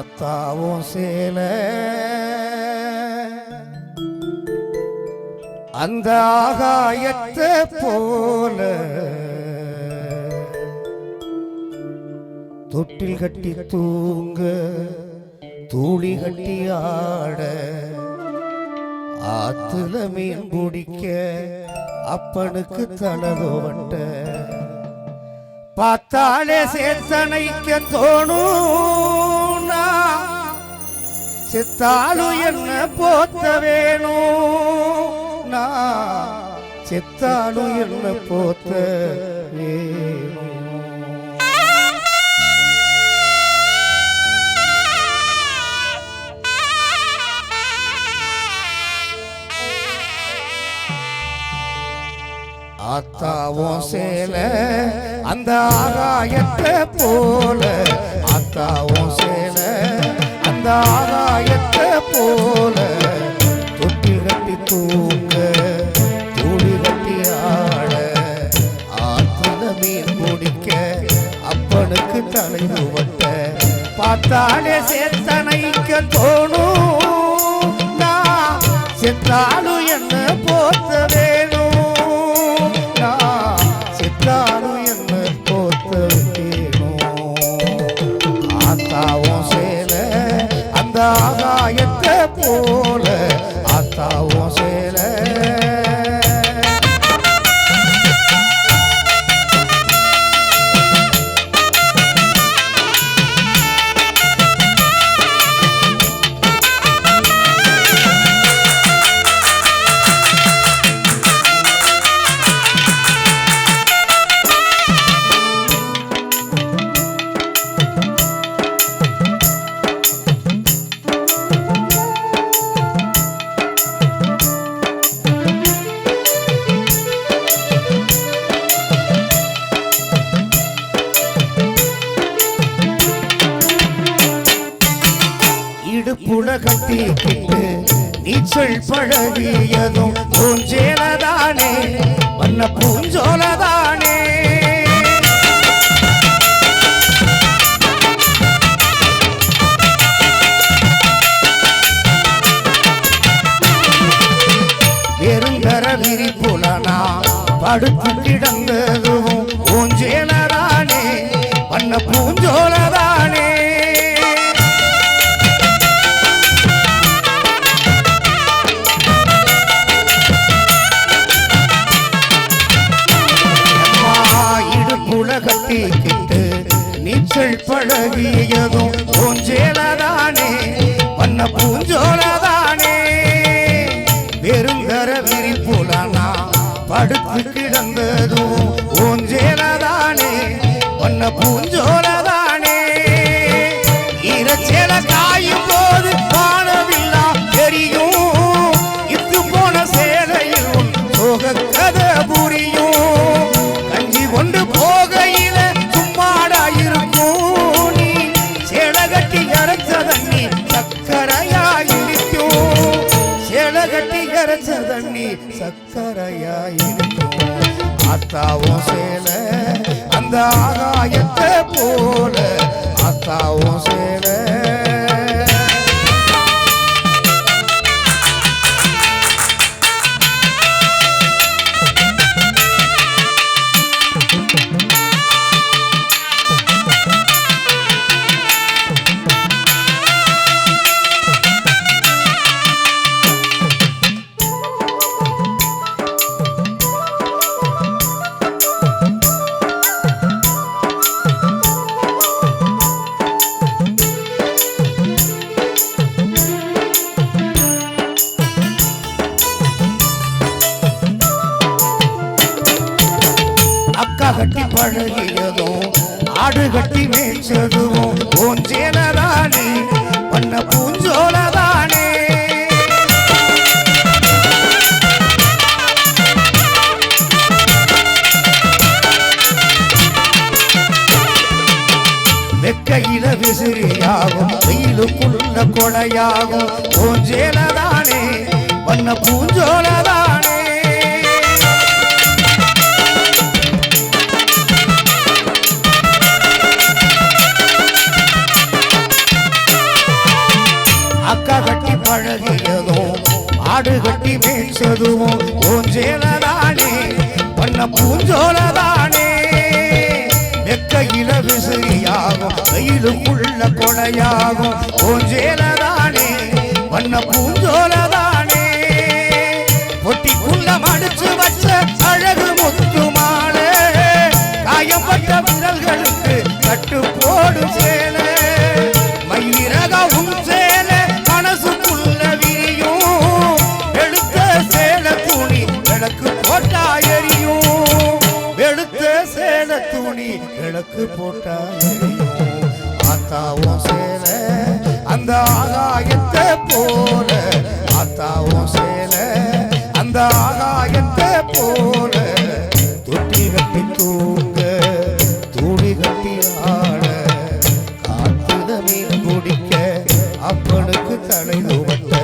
ஆத்தாவும் சேல. அந்த ஆகாயத்தை போல தொட்டில் கட்டி தூங்க தூளி கட்டி ஆட ஆத்துல மீன் பிடிக்க அப்பனுக்கு தலதோவட்ட பார்த்தாலே சேர்த்தனைக்க தோணும். செத்தாலும் என்ன போத்த வேணும் நான் செத்தாலும் என்ன போத்த வேணும் சேல அந்த ஆகாயத்தை போல அத்தாவும் அவனுக்கு தலை வட்ட பார்த்தாலே சேத்தனைக்க தோணும். நான் செத்தாலும் என்ன போத்த வேணும்? நான் செத்தாலும் என்ன போத்த வேணும்? ஆத்தாவும் சேல அந்த ஆகாயத்தை போ இடுப்புட கட்டிக்கிட்டு நீச்சல் பழகியதும் பூஞ்சேலதானே வண்ண பூஞ்சோலதானே. வெறுந்தர விரிப்புலனா படுத்து கிடந்ததும் பூஞ்சேலதானே வண்ண பூஞ்சோலதானே. பழகியதும் பூஞ்சேலதானே பண்ண பூஞ்சோல கட்டி தண்ணி சக்கரையா இனிக்கும் ஆத்தாவும் சேலை அந்த ஆகாயத்தை போல அத்தாவும் சேலை பழகியதும் ஆடு கட்டி மேய்ச்சதும் பூஞ்சேலதானே பண்ண பூஞ்சோலதானே. வெக்கையில விசிறியாகும் வெயிலுக்குள்ள கொடையாகும் பூஞ்சேலதானே பண்ண பூஞ்சோலதான் பழகியதும் ஆடு கட்டி மேய்ச்சதும் ஓஞ்சேலதானே பண்ண பூஞ்சோலதானே? நெக்கையில விசிறியாகும் வெயிலுக்குள்ள கொடையாகும் ஓஞ்சேலதானே பண்ண பூஞ்சோல விளக்கு போட்டா ஆத்தாவும் சேல அந்த ஆகாயத்தை போல. ஆத்தாவும் சேல அந்த ஆகாயத்தை போல. தொட்டி கட்டி தூங்க தூடி கட்டி ஆட. காத்துல மீன் குடிக்க அப்பனுக்கு தலை துவட்ட